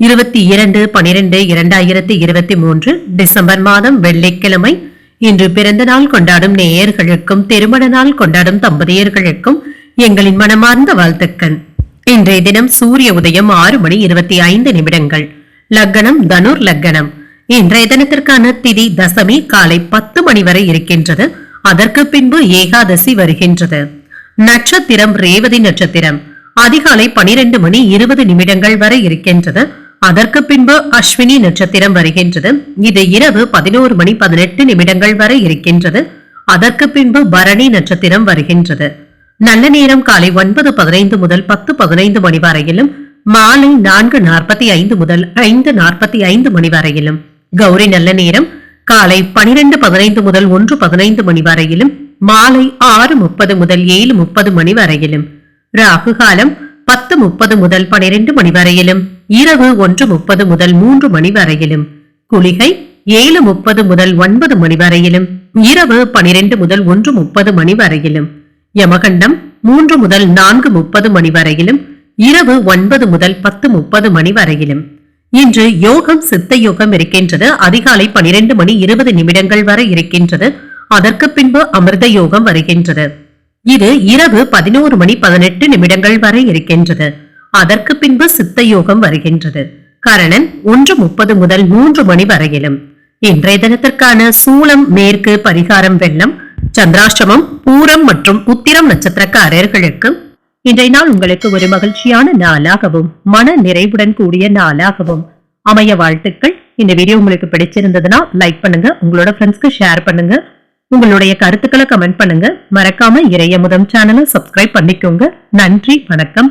இருபத்தி இரண்டு பனிரெண்டு இரண்டாயிரத்தி இருபத்தி மூன்று டிசம்பர் மாதம் வெள்ளிக்கிழமை. இன்று பிறந்த நாள் கொண்டாடும் நேயர்களுக்கும் திருமண நாள் கொண்டாடும் தம்பதியர்களுக்கும் எங்களின் மனமார்ந்த வாழ்த்துக்கள். இன்றைய தினம் சூரிய உதயம் ஆறு மணி இருபத்தி ஐந்து நிமிடங்கள். லக்னம் தனுர் லக்னம். இன்றைய தினத்திற்கான திதி தசமி காலை பத்து மணி வரை இருக்கின்றது. அதற்கு பின்பு ஏகாதசி வருகின்றது. நட்சத்திரம் ரேவதி நட்சத்திரம். அதிகாலை பனிரெண்டு மணி இருபது நிமிடங்கள் வரை இருக்கின்றது. அதற்கு பின்பு அஸ்வினி நட்சத்திரம் வருகின்றது. இது இரவு பதினோரு மணி பதினெட்டு நிமிடங்கள் வரை இருக்கின்றது. அதற்கு பின்பு பரணி நட்சத்திரம் வருகின்றது. நல்ல நேரம் காலை ஒன்பது பதினைந்து முதல் பத்து பதினைந்து மணி வரையிலும் மாலை நான்கு நாற்பத்தி ஐந்து முதல் ஐந்து நாற்பத்தி ஐந்து மணி வரையிலும். கௌரி நல்ல நேரம் காலை பனிரெண்டு பதினைந்து முதல் ஒன்று பதினைந்து மணி வரையிலும் மாலை ஆறு முப்பது முதல் ஏழு முப்பது மணி வரையிலும். ராகு காலம் பத்து முப்பது முதல் பனிரெண்டு மணி வரையிலும். இரவு ஒன்று முப்பது முதல் மூன்று மணி வரையிலும் குளிகை ஏழு முப்பது முதல் ஒன்பது மணி வரையிலும் இரவு பனிரெண்டு முதல் ஒன்று முப்பது மணி வரையிலும் யமகண்டம் மூன்று முதல் நான்கு முப்பது மணி வரையிலும் இரவு ஒன்பது முதல் பத்து முப்பது மணி வரையிலும். இன்று யோகம் சித்த யோகம் இருக்கின்றது. அதிகாலை பனிரெண்டு மணி இருபது நிமிடங்கள் வரை இருக்கின்றது. அதற்கு பின்பு அமிர்த யோகம் வருகின்றது. இது இரவு பதினோரு மணி பதினெட்டு நிமிடங்கள் வரை இருக்கின்றது. அதற்கு பின்பு சித்த யோகம் வருகின்றது. கரணன் ஒன்று முப்பது முதல் மூன்று மணி வரையிலும். இன்றைய தினத்திற்கான சூளம் மேற்கு பரிகாரம் வெள்ளம் சந்திராஷ்டமம் பூரம் மற்றும் உத்திரம் நட்சத்திரக்காரர்களுக்கு இன்றைய நாள் உங்களுக்கு ஒரு மகிழ்ச்சியான நாளாகவும் மன நிறைவுடன் கூடிய நாளாகவும் அமைய வாழ்த்துக்கள். இந்த வீடியோ உங்களுக்கு பிடிச்சிருந்ததுன்னா லைக் பண்ணுங்க உங்களோட ஃப்ரெண்ட்ஸ்க்கு ஷேர் பண்ணுங்க உங்களுடைய கருத்துக்களை கமெண்ட் பண்ணுங்க. மறக்காம இறையமுதம் சேனலை சப்ஸ்கிரைப் பண்ணிக்கோங்க. நன்றி வணக்கம்.